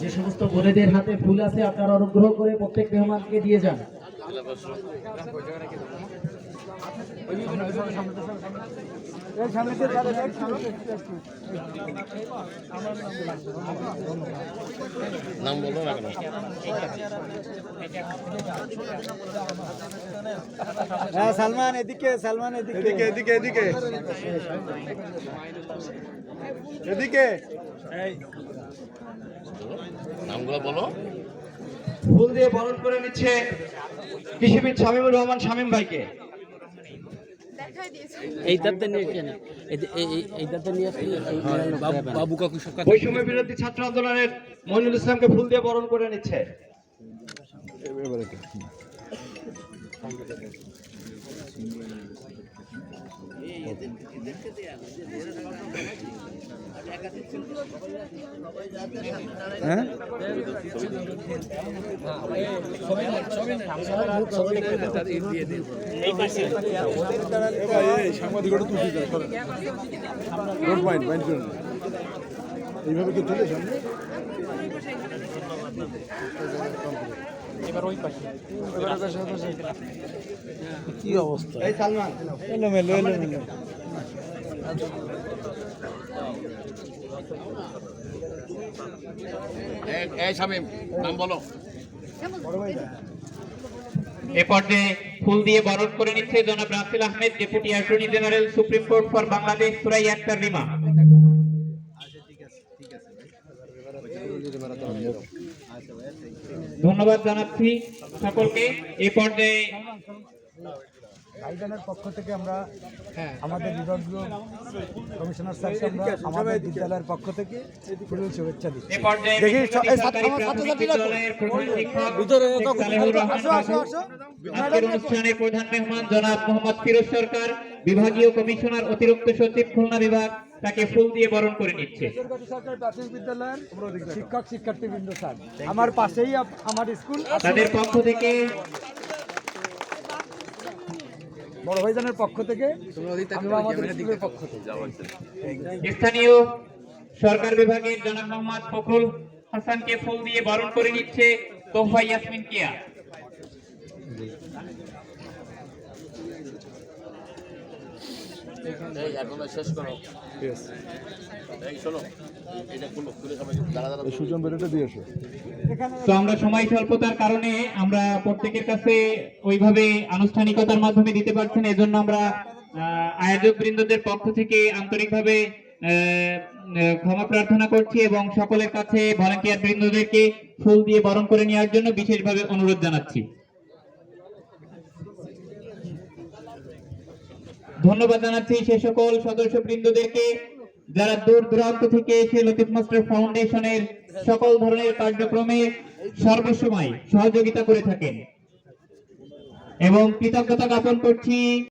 যে সমস্ত বোনেদের হাতে ফুল আছে আপনারা অনুগ্রহ করে প্রত্যেক মেহমানকে দিয়ে যান। নাম বলব না কেন? হ্যাঁ সালমান এদিকে সালমান এদিকে। এদিকে এদিকে এদিকে। এদিকে। নামগুলো বলো। ফুল দিয়ে বরণ করে নিচ্ছে কৃষিবিদ শামীমুর রহমান শামীম ভাইকে। দেখাই দিয়েছি নিয়ে কেন এই- এই- এই- নিয়ে বাবু কাকু সব বৈষম্য বিরোধী ছাত্র আন্দোলনের মইনুল ইসলামকে ফুল দিয়ে বরণ করে নিচ্ছে। হ্যাঁ এইভাবে কি চলে এলোমেলো এলোমেলো। এই- এই নাম বলো। এ ফুল দিয়ে বরণ করে নিচ্ছে জনাব Rasel Ahmed, deputy attorney general, supreme court for Bangladesh, Surai Akter Rima. ধন্যবাদ জানাচ্ছি সকলকে। এ পর্যায়ে ভাইজানের পক্ষ থেকে আমরা আমাদের বিভাগীয় কমিশনার স্যারকে আমরা আমাদের বিদ্যালয়ের পক্ষ থেকে ফুলের শুভেচ্ছা দিচ্ছি। দেখি, অনুষ্ঠানের প্রধান মেহমান জনাব মোহাম্মদ ফিরোজ সরকার বিভাগীয় কমিশনার অতিরিক্ত সচিব খুলনা বিভাগ তাকে ফুল দিয়ে বরণ করে নিচ্ছে। প্রাথমিক বিদ্যালয়ের শিক্ষক শিক্ষার্থীবৃন্দ স্যার। আমার পাশেই আমার স্কুল তাদের পক্ষ থেকে বড় ভাইজানের পক্ষ থেকে আমাদের স্কুলের পক্ষ থেকে। স্থানীয় সরকার বিভাগের জনাব মোহাম্মদ ফখরুল হাসানকে ফুল দিয়ে বরণ করে নিচ্ছে তোফা ইয়াসমিন কিয়া। এই এখনও শেষ করো। এই শোনো। সুজন বেরোটা দিয়ে তো আমরা সময় স্বল্পতার কারণে আমরা প্রত্যেকের কাছে ওইভাবে আনুষ্ঠানিকতার মাধ্যমে দিতে পারছি না, এজন্য আমরা আয়োজক বৃন্দদের পক্ষ থেকে আন্তরিকভাবে ক্ষমা প্রার্থনা করছি এবং সকলের কাছে ভলান্টিয়ার বৃন্দদেরকে ফুল দিয়ে বরণ করে নেওয়ার জন্য বিশেষভাবে অনুরোধ জানাচ্ছি। ধন্যবাদ জানাচ্ছি সে সকল সদস্য বৃন্দদেরকে। যারা দূর দূরান্ত থেকে এসে লতিফ মাস্টার ফাউন্ডেশনের সকল ধরনের কার্যক্রমে সর্বসময় সহযোগিতা করে থাকেন। এবং কৃতজ্ঞতা জ্ঞাপন করছি